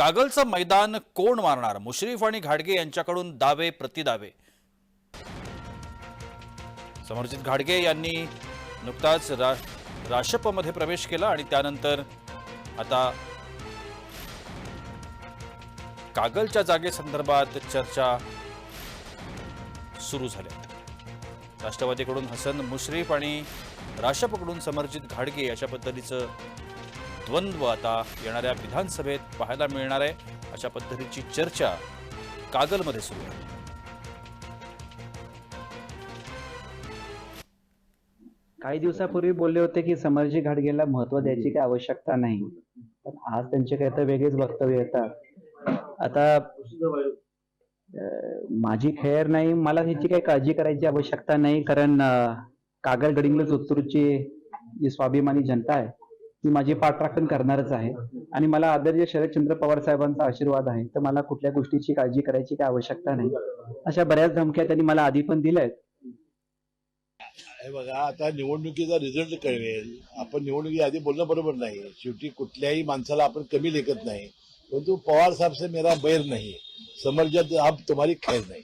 कागलचं मैदान कोण मारणार? मुश्रीफ आणि घाडगे यांच्याकडून दावे प्रतिदावे. समरजित घाडगे यांनी नुकताच रा राशपमध्ये प्रवेश केला आणि त्यानंतर आता कागलच्या जागेसंदर्भात चर्चा सुरू झाल्या. राष्ट्रवादीकडून हसन मुश्रीफ आणि राशपकडून समरजित घाडगे अशा पद्धतीचं द्वंद्व आता येणाऱ्या विधानसभेत पाहायला मिळणार आहे. अशा पद्धतीची चर्चा कागलमध्ये सुरू आहे. काही दिवसापूर्वी बोलले होते की समरजी घाटगेला महत्त्व द्यायची काही आवश्यकता नाही. पण आज त्यांचे काही तर वेगळेच वक्तव्य येतात. आता माझी खैर नाही मला ह्याची काही काळजी करायची आवश्यकता नाही कारण कागल गडिंगलच उत्तूरची जी स्वाभिमानी जनता आहे ती माझी पाठराखण करणारच आहे. आणि मला आदरणीय शरदचंद्र पवार साहेबांचा आशीर्वाद आहे. तर मला कुठल्या गोष्टीची काळजी करायची काय आवश्यकता नाही. अशा बऱ्याच धमक्या त्यांनी मला आधी पण दिल्या आहेत बघा आता निवडणुकीचा रिझल्ट कळेल आपण निवडणुकी आधी बोलणं बरोबर नाही. शेवटी कुठल्याही माणसाला आपण कमी लेखत नाही. परंतु पवार साहेब से मेरा बैर नाही. समर्जत अब तुम्हारी खैर नाही.